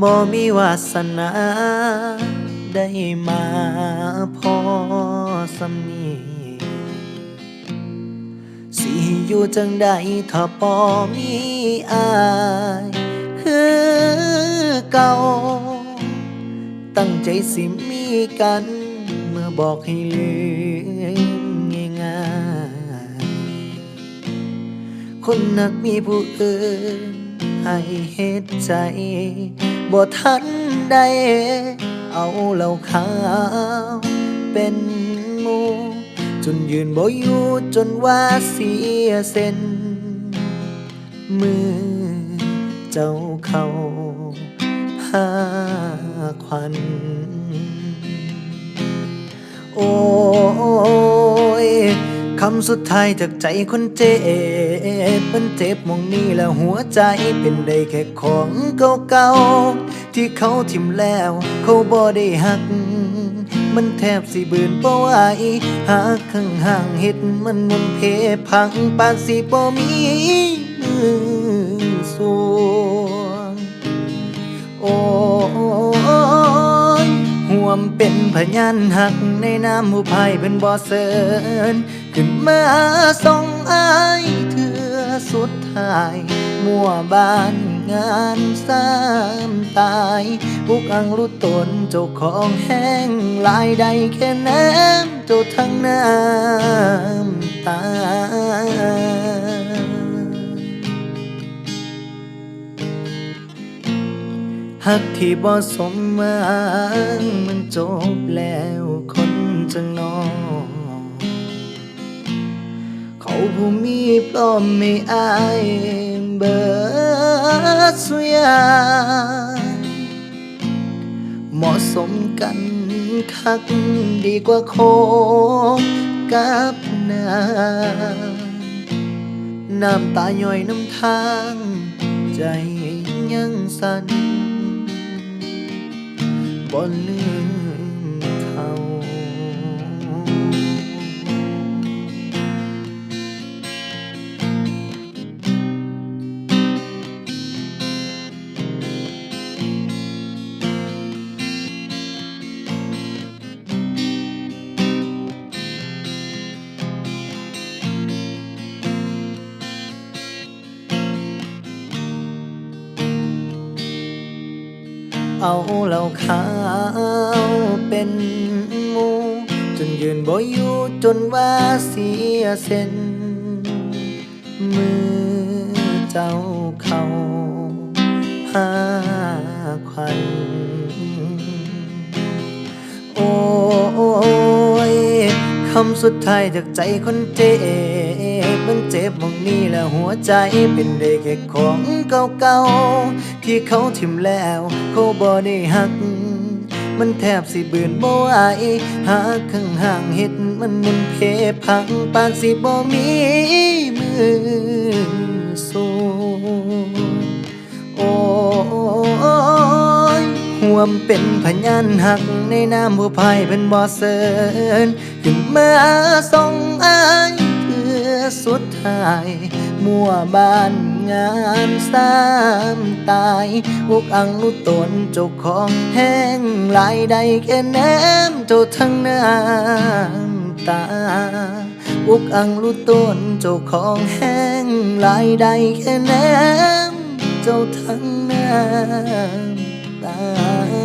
บ่มีวาสนาได้มาพอสำนีสิอยู่จังใดถ้าบ่มีอายคือเก่า ตั้งใจสิมีกัน เมื่อบอกให้ลืมง่ายๆคนนักมีผู้อื่นให้เหตุใจ บ่ทันได้เอาเหล่าขาวเป็นหมูจนยืนบ่อยู่จนว่าเสียเส้น มือเจ้าเขาหาควัน โอ้ คำสุดท้ายจากใจคนเจ็บมันเจ็บมองนี้แล้วหัวใจเป็นได้แค่ของเก่าๆ ที่เขาทิมแล้ว เขาบ่ได้หัก มันแทบสิบืนบ่ไหวหากข้างห่างเฮ็ดมันมุนเพพังปานสิบ่มีมือสวงโอ้ยห่วมเป็นพยานหักในน้ำผู้พายเป็นบ่อเสิน ขึ้นมาส่องอายเถือสุดท้าย มั่วบ้านงานสามตายบุกอังรู้ตนเจ้าของแห้งลายใดแค่น้ำเจ้าทั้งน้ำตาหักที่บ่สมหวังมันจบแล้วคนจังนอง เขาผู้มีพร้อมไม่อายเบิดสุยางเหมาะสมกันคักดีกว่าโคกับนาน้ำตาย่อยน้ำทาง ใจยังสั่นบ่ลืม เอาเหล่าขาวเป็นมูจนยืนบ่อยู่จนว่าเสียเส้น มือเจ้าเขาหาควันโอ้ยคำสุดท้ายจากใจคนเจ็บ จ็บมองนี้แล้วหัวใจเป็นได้แค่ของเก่าๆ ที่เขาทิมแล้ว เขาบ่ได้หัก มันแทบสิบืนบ่ไหวหากข้างห่างเฮ็ดมันมุนเพพังปานสิบ่มีมือสูโอ้ยห่วมเป็นพยานหักในน้ำผู้พายเป็นบ่อเสินขึ้นมาส่งอายเพื่อ สุดท้าย มั่วบ้านงานสามตายอุกอังรู้ตนเจ้าของแห้งลายใดแค่แน้ำเจ้าทั้งน้ำตาอุกอังรู้ตนเจ้าของแห้งลายใดแค่แน้ำเจ้าทั้งน้ำตา